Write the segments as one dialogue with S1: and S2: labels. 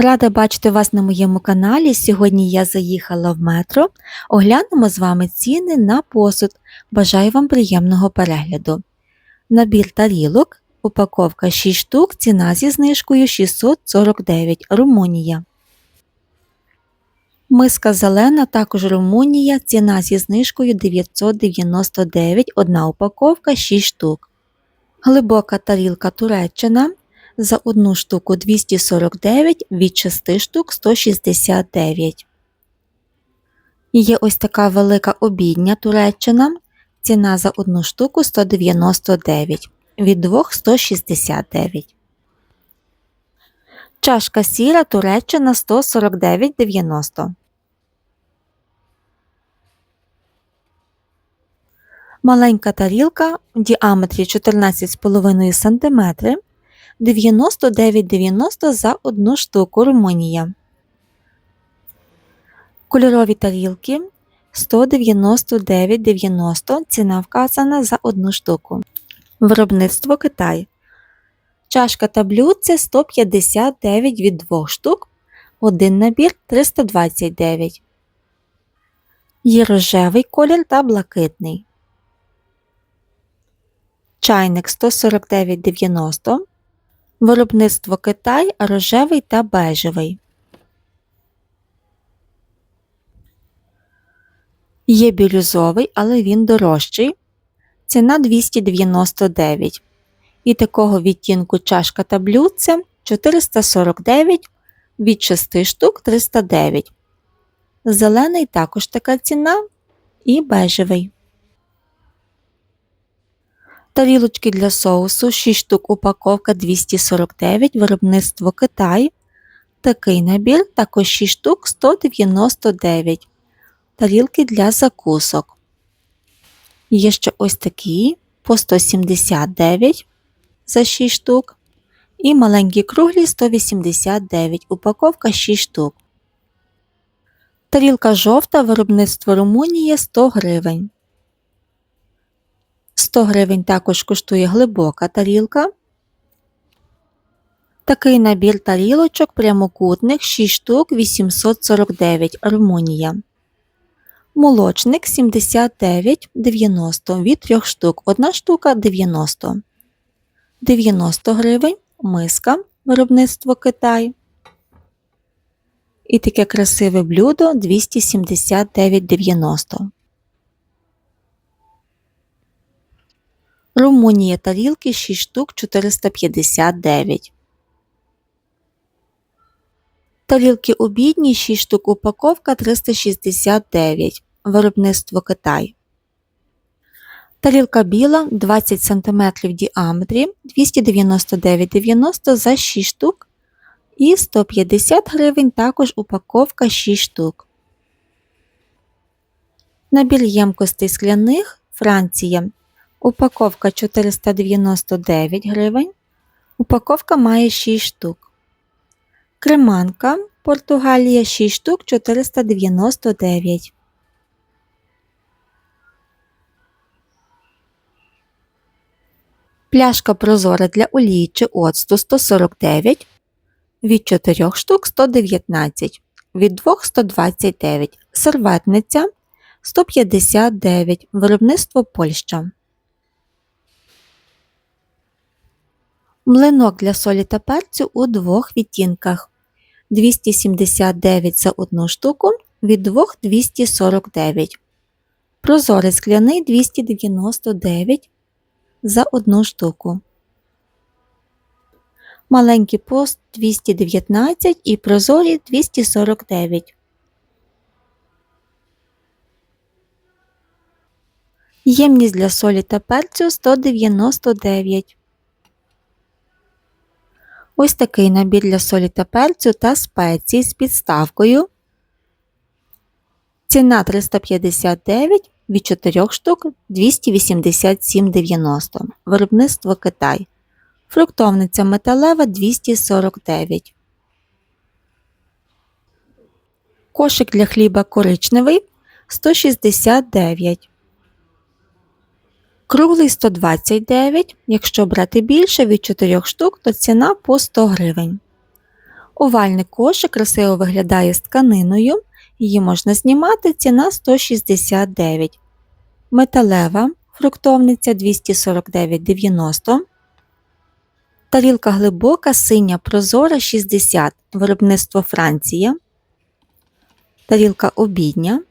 S1: Рада бачити вас на моєму каналі. Сьогодні я заїхала в метро. Оглянемо з вами ціни на посуд. Бажаю вам приємного перегляду. Набір тарілок, упаковка 6 штук, ціна зі знижкою 649 Румунія. Миска зелена, також Румунія, ціна зі знижкою 999, одна упаковка 6 штук. Глибока тарілка Туреччина за одну штуку 249, від 6 штук 169. Є ось така велика обідня Туреччина. Ціна за одну штуку 199, від 2 169. Чашка сіра Туреччина 149,90. Маленька тарілка в діаметрі 14,5 см 99,90 за одну штуку Румунія. Кольорові тарілки 199,90 ціна вказана за одну штуку. Виробництво Китай. Чашка та блюдце 159 від 2 штук. Один набір 329. Є рожевий колір та блакитний. Чайник 149,90. Виробництво Китай рожевий та бежевий. Є бірюзовий, але він дорожчий. Ціна 299. І такого відтінку чашка та блюдце 449 від 6 штук 309. Зелений також така ціна і бежевий. Тарілочки для соусу 6 штук упаковка 249 виробництво Китай. Такий набір також 6 штук 199. Тарілки для закусок. Є ще ось такі по 179 за 6 штук. І маленькі круглі 189 упаковка 6 штук. Тарілка жовта виробництво Румунії 100 гривень. 100 гривень також коштує глибока тарілка. Такий набір тарілочок прямокутних 6 штук 849 Румунія. Молочник 79,90 від 3 штук. Одна штука 90. 90 гривень миска виробництво Китай. І таке красиве блюдо 279,90. Румунія тарілки 6 штук 459. Тарілки обідні 6 штук упаковка 369. Виробництво Китай. Тарілка біла 20 см в діаметрі 299,90 за 6 штук. І 150 гривень також упаковка 6 штук. Набір ємкостей скляних Франція. Упаковка 499 гривень. Упаковка має 6 штук. Креманка Португалія 6 штук 499. Пляшка прозора для олії чи оцту 149. Від 4 штук 119. Від 2 129. Серветниця 159. Виробництво Польща. Млинок для солі та перцю у двох відтінках 279 за одну штуку від 2 249. Прозорий скляний 299 за одну штуку. Маленький пост 219 і прозорі 249. Ємність для солі та перцю 199. Ось такий набір для солі та перцю та спецій з підставкою. Ціна 359 від 4 штук 287,90. Виробництво Китай. Фруктовниця металева 249. Кошик для хліба коричневий 169. Круглий 129, якщо брати більше від 4 штук, то ціна по 100 гривень. Овальний кошик красиво виглядає з тканиною. Її можна знімати, ціна 169. Металева фруктовниця 249,90. Тарілка глибока, синя прозора 60. Виробництво Франція. Тарілка обідня.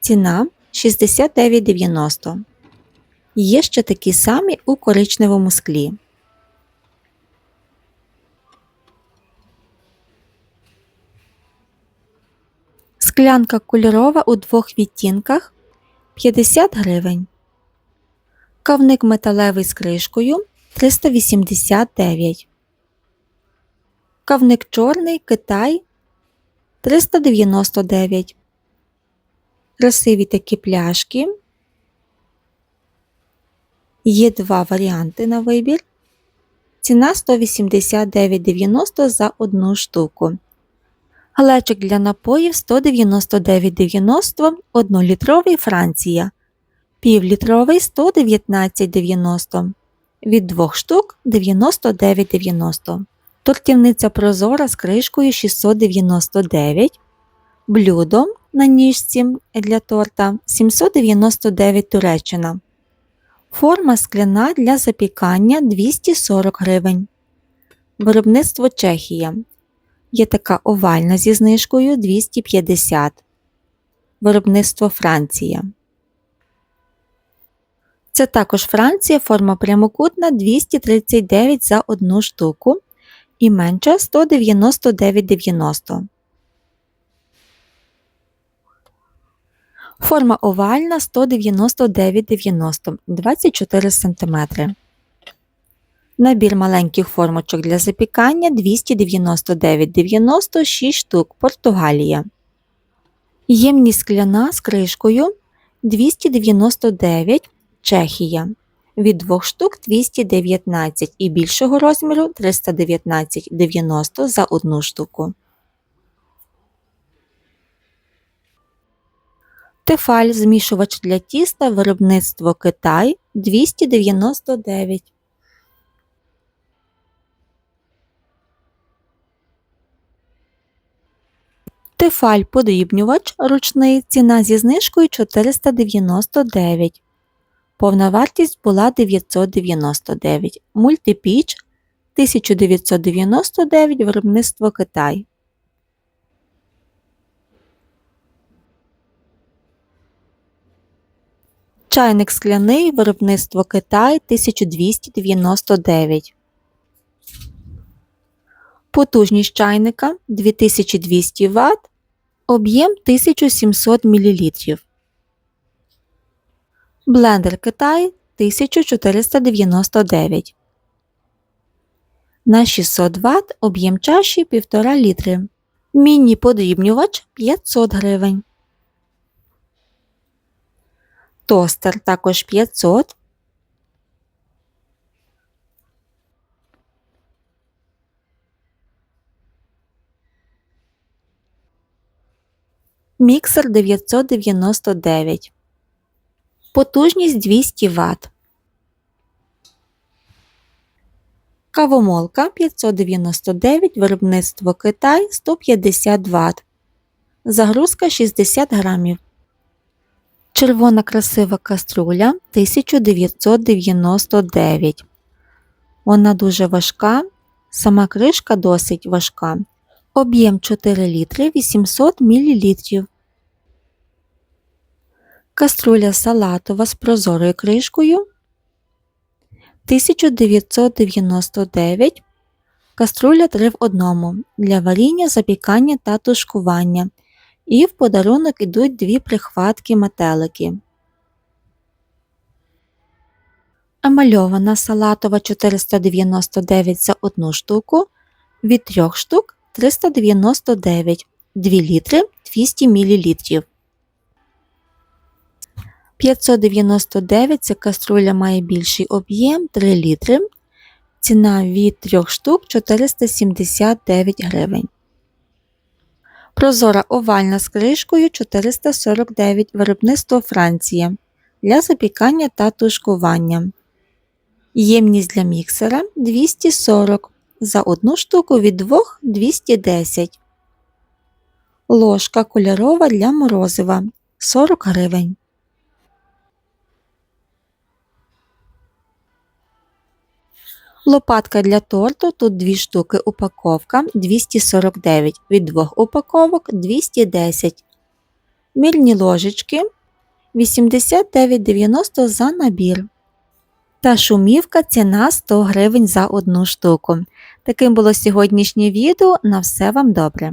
S1: Ціна 69,90. Є ще такі самі у коричневому склі. Склянка кольорова у двох відтінках 50 гривень. Кавник металевий з кришкою 389. Кавник чорний Китай 399. Красиві такі пляшки. Є два варіанти на вибір. Ціна 189,90 за одну штуку. Глечик для напоїв 199,90 1-літровий Франція. Півлітровий 119,90. Від двох штук 99,90. Тортівниця прозора з кришкою 699. Блюдо на ніжці для торта 799 Туреччина. Форма скляна для запікання 240 гривень. Виробництво Чехія. Є така овальна зі знижкою 250. Виробництво Франція. Це також Франція, форма прямокутна 239 за одну штуку і менша 199,90. Форма овальна 199,90 24 см. Набір маленьких формочок для запікання 299,90 6 штук Португалія. Ємність скляна з кришкою 299 Чехія. Від 2 штук 219 і більшого розміру 319,90 за одну штуку. Тефаль змішувач для тіста виробництво Китай 299. Тефаль подрібнювач ручний ціна зі знижкою 499. Повна вартість була 999. Мультипіч 1999 виробництво Китай. Чайник скляний виробництво Китай 1299. Потужність чайника 2200 Вт. Об'єм 1700 мл. Блендер Китай 1499. На 600 Вт об'єм чаші 1,5 літри. Міні подрібнювач 500 гривень. Тостер також 500. Міксер 999. Потужність 200 Вт. Кавомолка 599 виробництво Китай 150 Вт. Загрузка 60 грамів. Червона красива каструля 1999. Вона дуже важка. Сама кришка досить важка. Об'єм 4 літри 800 мл. Каструля салатова з прозорою кришкою 1999. Каструля 3 в 1 для варіння, запікання та тушкування. І в подарунок ідуть дві прихватки метелики. Емальована салатова 499 за одну штуку. Від 3 штук 399 2 літри 200 мл. 599 ця каструля має більший об'єм 3 літри. Ціна від 3 штук 479 гривень. Прозора овальна з кришкою 449 виробництво Франція для запікання та тушкування. Ємність для міксера 240 за одну штуку від 2 210. Ложка кольорова для морозива 40 гривень. Лопатка для торту тут 2 штуки упаковка 249, від двох упаковок 210. Мільні ложечки 89,90 за набір. Та шумівка ціна 100 гривень за одну штуку. Таким було сьогоднішнє відео. На все вам добре.